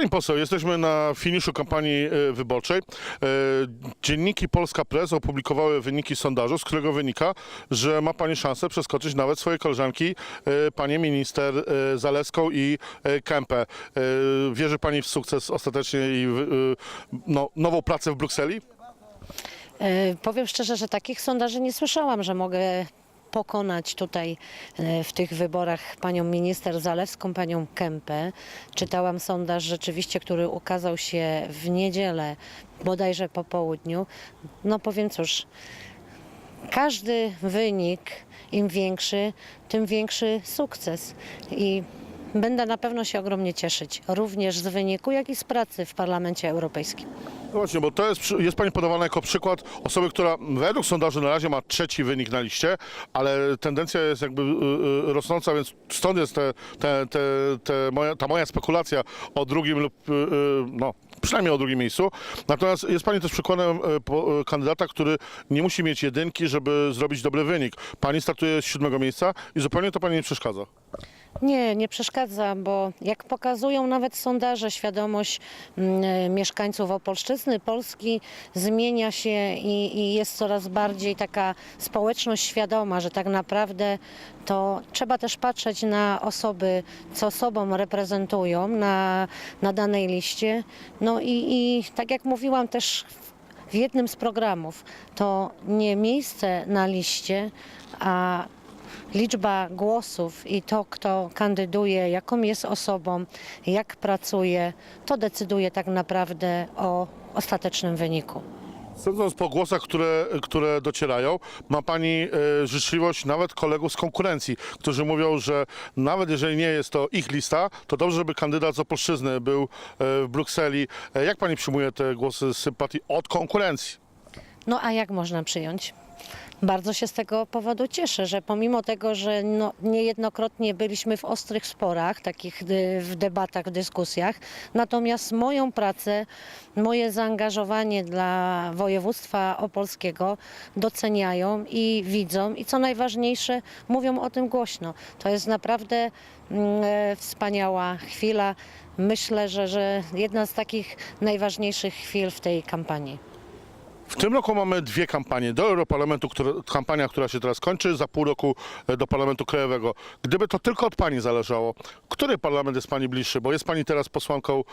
Pani poseł, jesteśmy na finiszu kampanii e, wyborczej. E, Dzienniki Polska Press opublikowały wyniki sondażu, z którego wynika, że ma Pani szansę przeskoczyć nawet swoje koleżanki, e, Panie minister Zalewską i. E, Wierzy Pani w sukces ostatecznie i no, nową pracę w Brukseli? Powiem szczerze, że takich sondaży nie słyszałam, że mogę pokonać tutaj e, w tych wyborach panią minister Zalewską, panią Kępę. Czytałam sondaż rzeczywiście, który ukazał się w niedzielę, bodajże po południu. No powiem cóż, każdy wynik, im większy, tym większy sukces. I będę na pewno się ogromnie cieszyć, również z wyniku, jak i z pracy w Parlamencie Europejskim. No właśnie, bo to jest, jest Pani podawana jako przykład osoby, która według sondażu na razie ma trzeci wynik na liście, ale tendencja jest jakby y, y, rosnąca, więc stąd jest te, te, te, te moja, ta moja spekulacja o drugim lub, y, no, przynajmniej o drugim miejscu. Natomiast jest Pani też przykładem kandydata, który nie musi mieć jedynki, żeby zrobić dobry wynik. Pani startuje z siódmego miejsca i zupełnie to Pani nie przeszkadza. Nie, nie przeszkadza, bo jak pokazują nawet sondaże, świadomość mm, e, mieszkańców Opolszczyzny, Polski zmienia się i, i jest coraz bardziej taka społeczność świadoma, że tak naprawdę to trzeba też patrzeć na osoby, co sobą reprezentują na, na danej liście. No i, i tak jak mówiłam też w jednym z programów, to nie miejsce na liście, a liczba głosów i to, kto kandyduje, jaką jest osobą, jak pracuje, to decyduje tak naprawdę o ostatecznym wyniku. Sądząc po głosach, które, które docierają, ma Pani e, życzliwość nawet kolegów z konkurencji, którzy mówią, że nawet jeżeli nie jest to ich lista, to dobrze, żeby kandydat z Opolszczyzny był e, w Brukseli. E, jak Pani przyjmuje te głosy sympatii od konkurencji? No a jak można przyjąć? Bardzo się z tego powodu cieszę, że pomimo tego, że no, niejednokrotnie byliśmy w ostrych sporach, takich y, w debatach, w dyskusjach, natomiast moją pracę, moje zaangażowanie dla województwa opolskiego doceniają i widzą i co najważniejsze, mówią o tym głośno. To jest naprawdę mm, e, wspaniała chwila. Myślę, że, że jedna z takich najważniejszych chwil w tej kampanii. W tym roku mamy dwie kampanie. Do Europarlamentu, które, kampania, która się teraz kończy, za pół roku e, do Parlamentu Krajowego. Gdyby to tylko od Pani zależało, który parlament jest Pani bliższy? Bo jest Pani teraz posłanką e,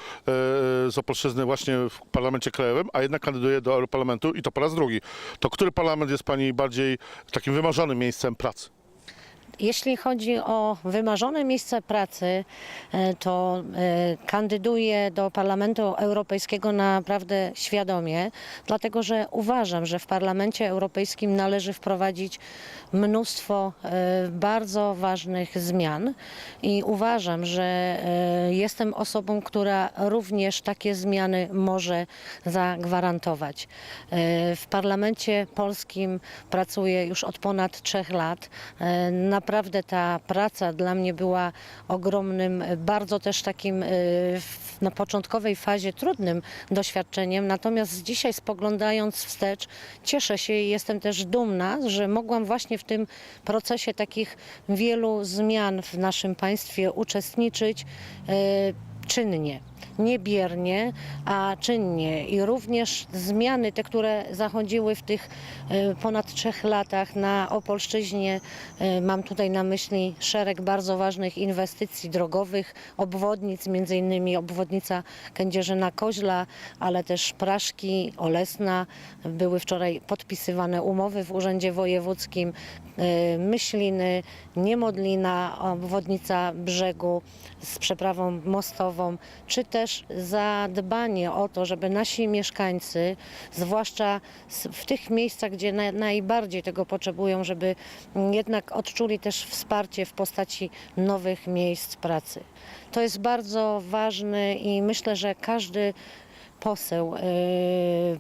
z Opolszczyzny właśnie w Parlamencie Krajowym, a jednak kandyduje do Europarlamentu i to po raz drugi. To który parlament jest Pani bardziej takim wymarzonym miejscem pracy? Jeśli chodzi o wymarzone miejsce pracy, e, to e, kandyduję do Parlamentu Europejskiego naprawdę świadomie, dlatego że uważam, że w Parlamencie Europejskim należy wprowadzić mnóstwo e, bardzo ważnych zmian i uważam, że jestem osobą, która również takie zmiany może zagwarantować. W Parlamencie Polskim pracuję już od ponad trzech lat. E, Naprawdę ta praca dla mnie była ogromnym, bardzo też takim w- na początkowej fazie trudnym doświadczeniem. Natomiast dzisiaj spoglądając wstecz, cieszę się i jestem też dumna, że mogłam właśnie w tym procesie takich wielu zmian w naszym państwie uczestniczyć e, czynnie. Nie biernie, a czynnie. I również zmiany, te, które zachodziły w tych e, ponad trzech latach na Opolszczyźnie, e, mam tutaj na myśli szereg bardzo ważnych inwestycji drogowych, obwodnic, między innymi obwodnica Kędzierzyna-Koźla, ale też Praszki, Olesna. Były wczoraj podpisywane umowy w Urzędzie Wojewódzkim, e, Myśliny, Niemodlina, obwodnica brzegu z przeprawą mostową, czy też zadbanie o to, żeby nasi mieszkańcy, zwłaszcza w tych miejscach, gdzie na, najbardziej tego potrzebują, żeby mm, jednak odczuli też wsparcie w postaci nowych miejsc pracy. To jest bardzo ważne i myślę, że każdy poseł y,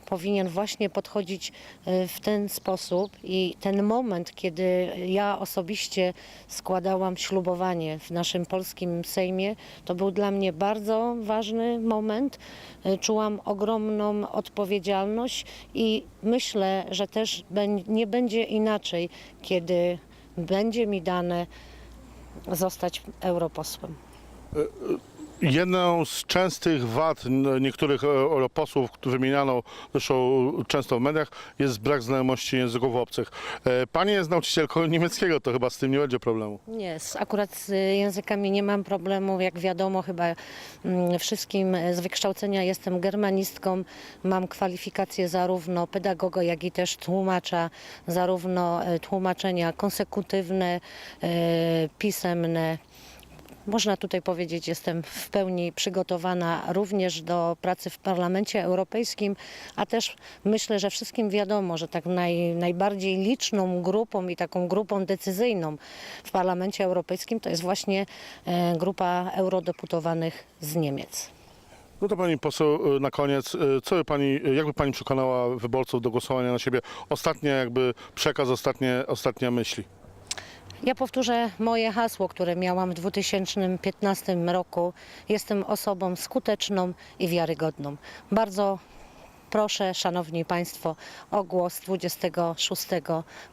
powinien właśnie podchodzić y, w ten sposób i ten moment, kiedy ja osobiście składałam ślubowanie w naszym polskim Sejmie, to był dla mnie bardzo ważny moment. Y, Czułam ogromną odpowiedzialność i myślę, że też nie będzie inaczej, kiedy będzie mi dane zostać europosłem. Jedną z częstych wad niektórych e, europosłów, wymieniano zresztą często w mediach, jest brak znajomości języków obcych. E, Pani jest nauczycielką niemieckiego, to chyba z tym nie będzie problemu. Nie, akurat z językami nie mam problemu. Jak wiadomo, chyba mm, wszystkim z wykształcenia jestem germanistką. Mam kwalifikacje zarówno pedagoga, jak i też tłumacza, zarówno e, tłumaczenia konsekutywne, e, pisemne. Można tutaj powiedzieć, jestem w pełni przygotowana również do pracy w Parlamencie Europejskim, a też myślę, że wszystkim wiadomo, że tak naj, najbardziej liczną grupą i taką grupą decyzyjną w Parlamencie Europejskim to jest właśnie e, grupa eurodeputowanych z Niemiec. No to pani poseł, e, na koniec, e, co by pani, jakby pani przekonała wyborców do głosowania na siebie? Ostatnie jakby przekaz, ostatnie, ostatnie myśli. Ja powtórzę moje hasło, które miałam w 2015 roku. Jestem osobą skuteczną i wiarygodną. Bardzo proszę, Szanowni Państwo, o głos 26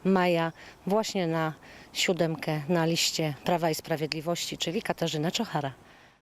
maja właśnie na siódemkę na liście Prawa i Sprawiedliwości, czyli Katarzynę Czochara.